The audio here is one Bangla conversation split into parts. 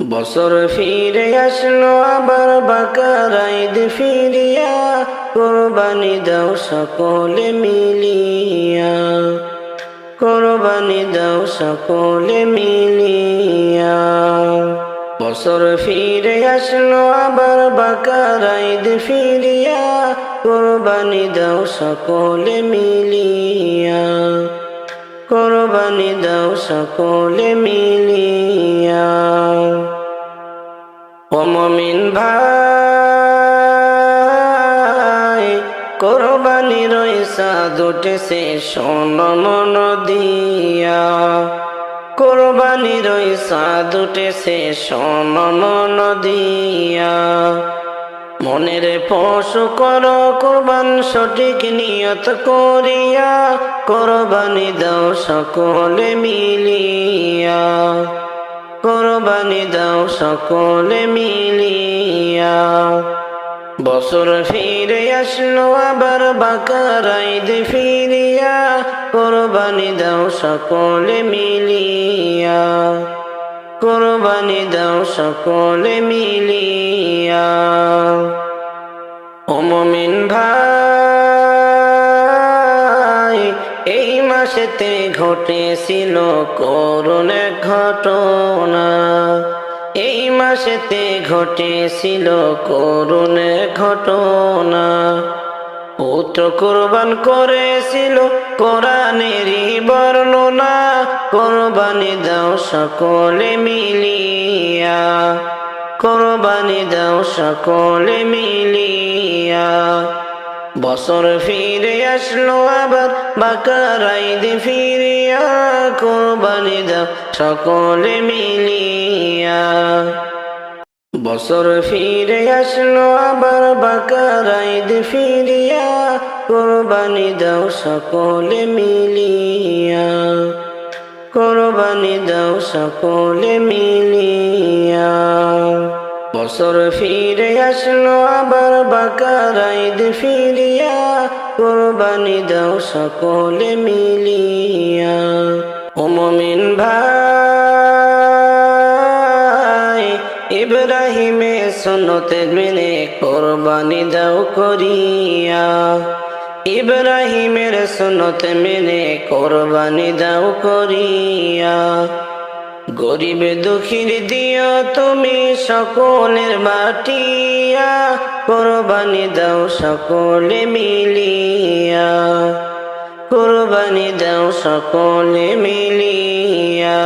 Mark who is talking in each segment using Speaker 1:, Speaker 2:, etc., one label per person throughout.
Speaker 1: বছর ফিরে আসলো আবার বাকার ঈদ ফিরিয়া, কোরবানি দাও সকলে মিলিয়া। কোরবানি দাও সকলে মিলিয়া। বছর ফিরে আসলো আবার বাকার ঈদ ফিরিয়া, কোরবানি দাও সকলে মিলিয়া। কোরবানি দাও সকলে মিলিয়া। ও মমিন ভাই, কোরবানি রইসা দুটেছে সোন মন দিয়া। কোরবানি রইসা দুটেছে সোন মন দিয়া। মনের পশু কর, কোরবান সঠিক নিয়ত করিয়া, কোরবানি দাও সকলে মিলিয়া। কোরবানি দাও সকলে মিলিয়া। বছর ফিরে আসলো, আবার বাকার ঈদ ফিরিয়া, কোরবানি দাও সকলে মিলিয়া। কোরবানি দাও সকলে মিলিয়া। ও মমিন ভাই, এই মাসেতে ঘটেছিল করুণ ঘটনা। এই মাসেতে ঘটেছিল করুণ ঘটনা। পুত্র কোরবান করেছিল কোরআনেরই বর্ণনা, কোরবানি দাও সকলে মিলিয়া, কোরবানি দাও সকলে মিলিয়া। বছর ফিরে আসলো আবার, বাকার ঈদ ফিরিয়া, কোরবানি দাও সকলে মিলিয়া। বছর ফিরে আসলো, আবার বাকার ঈদ ফিরিয়া কোরবানি দাও সকলে মিলিয়া। কোরবানি দাও সকলে মিলিয়া। বছর ফিরে আসলো, আবার বাকার ঈদ ফিরিয়া কোরবানি দাও সকলে মিলিয়া। ও মমিন ভাই সুন্নতে মেনে কোরবানি দাও করিয়া। ইব্রাহিমের সুন্নতে মেনে কোরবানি দাও করিয়া। গরিব দুঃখীর দিও তুমি সকলের বাটিয়া। কোরবানি দাও সকলে মিলিয়া। কোরবানি দাও সকলে মিলিয়া।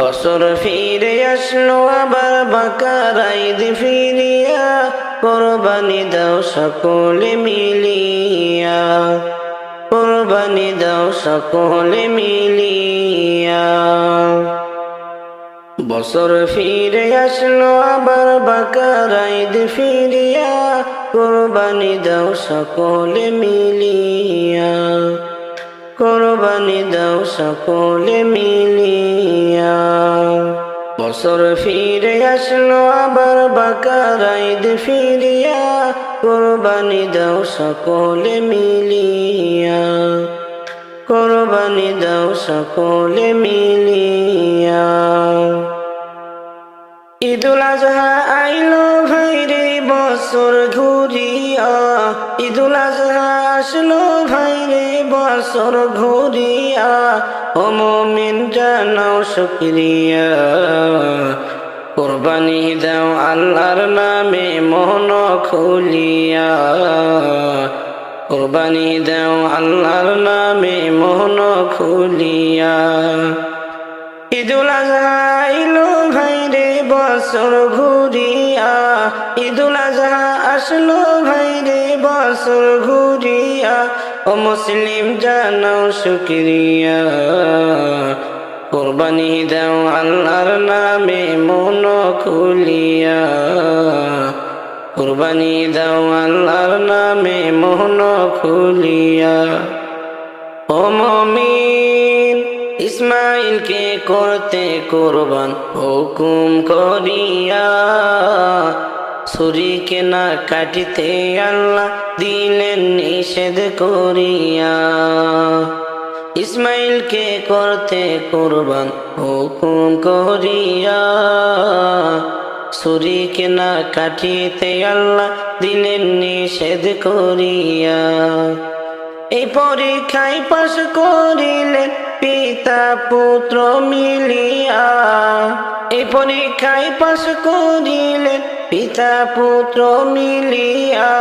Speaker 1: বছর ফিরে আসলো আবার বাকার ঈদ ফিরিয়া, কোরবানি দাও সকলে মিলিয়া। কোরবানি দাও সকলে মিলিয়া। বছর ফিরে আসলো আবার বাকার ঈদ ফিরিয়া, কোরবানি দাও সকলে মিলিয়া। কোরবানি দাও সকলে মিলিয়া। বছর ফিরে আসলো, আবার বাকার ফিরিয়া। কোরবানি দাও সকলে মিলিয়া। কোরবানি দাও সকলে মিলিয়া। ঈদুল আজহা আইলো বছর ঘুরিয়া, ঈদুল আজহা আসলো ভাইরে বছর ঘুরিয়া, ও মমিন জানাও শুক্রিয়া। কোরবানি দাও আল্লাহর নামে মন খুলিয়া। কোরবানি দাও আল্লাহর নামে মন খুলিয়া। ঈদুল আজহা ভাইরে বছর ঘুরিয়া, ঈদুল আজহা আসলো ভাইরে বছর ঘুরিয়া। ও মুসলিম জানাও শুক্রিয়া। কোরবানি দাও আল্লাহর নামে মন খুলিয়া। কোরবানি দাও আল্লাহর নামে মোহন খুলিয়া। ও মমিন ইসমাইলকে করতে কোরবান হুকুম করিয়া ছুরিকে না কাটিতে আল্লাহ দিলেন নিষেধ করিয়া। ইসমাইলকে করতে কোরবান হুকুম করিয়া সুরিকে না কাটিতে আল্লাহ দিলেন নিষেধ করিয়া। এই পরীক্ষায় পাশ করিলেন পিতা পুত্র মিলিয়া এই পরীক্ষায় পাশ করিলেন পিতা পুত্র মিলিয়া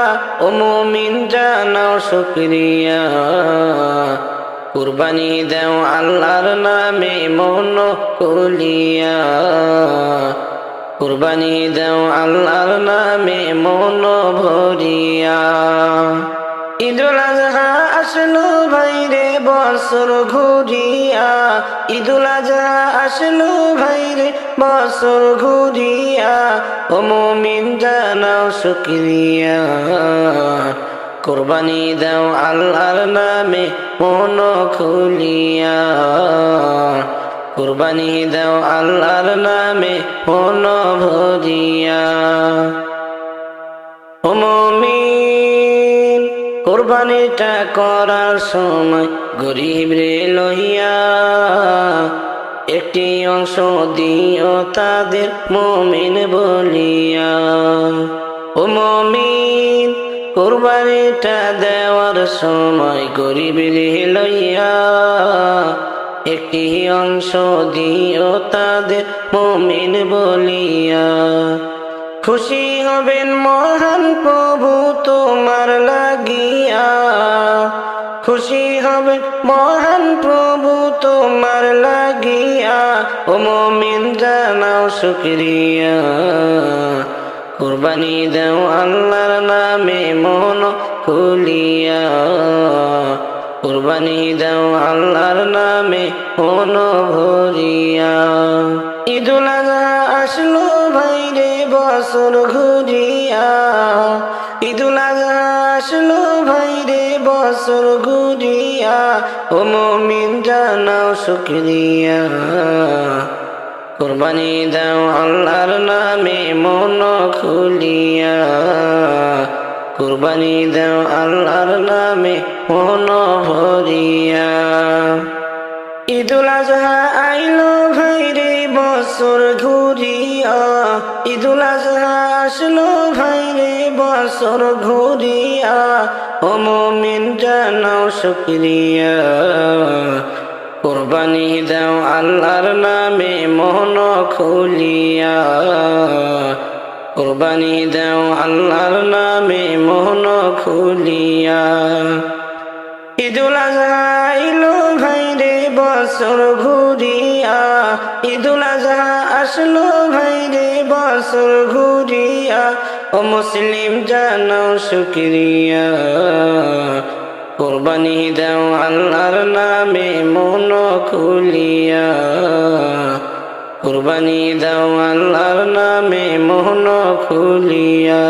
Speaker 1: ও মুমিন জানাও শুক্রিয়া। কুরবানি দেও আল্লাহর নামে মন কুলিয়া কুরবানি দেও আল্লাহর নামে মন ভরিয়া ঈদুল আজহা আসলো ভাইরে বছর ঘুরিয়া, ঈদুল আজহা আসলো ভাইরে বছর ঘুরিয়া, ও মুমিন জানাও শুক্রিয়া। কোরবানি দাও আল্লাহর নামে মন খুলিয়া। কোরবানি দাও আল্লাহর নামে মন ভরিয়া। ও মুমিন কোরবানিটা করার সময় গরিব রে একটি অংশ দিও তাদের মমিন বলিয়া। ও মমিন, কোরবানিটা দেওয়ার সময় গরিব রে একটি অংশ দিও তাদের মমিন বলিয়া। খুশি হবেন মহান প্রভু তোমার লাগিয়া। খুশি হবেন মহান প্রভু তোমার লাগিয়া। ও মমিন, জানাও শুক্রিয়া। কুরবানি দাও আল্লাহর নামে মন খুলিয়া। কুরবানি দাও আল্লাহর নামে মন ভরিয়া। ঈদুল আজহা আসলো বছর ঘুরিয়া ঈদুল আজহা আসলো ভাইরে, বছর ঘুরিয়া, ও মমিন জানাও শুক্রিয়া। কুরবানি দাও আল্লাহর নামে মন খুলিয়া। কুরবানি দাও আল্লাহর নামে মন ভরিয়া। ঈদুল আজহা আইলো ভাইরে, বছর ঘুরিয়া। ঈদুল আজহা আসলো ভাইরে, বছর ঘুরিয়া। ও মমিন জানাও শুক্রিয়া। কোরবানি দাও আল্লাহর নামে মোহন খুলিয়া। কোরবানি দাও আল্লাহর নামে মোহন খুলিয়া। ঈদুল আজহা আইলো বছর ঘুরিয়া, ঈদুল আজহা আসলো ভাইরে বছর ঘুরিয়া। ও মুসলিম জানাও শুক্রিয়া। কোরবানি দাও আল্লাহর নামে মন খুলিয়া। কোরবানি দাও আল্লাহর নামে মোহন খুলিয়া।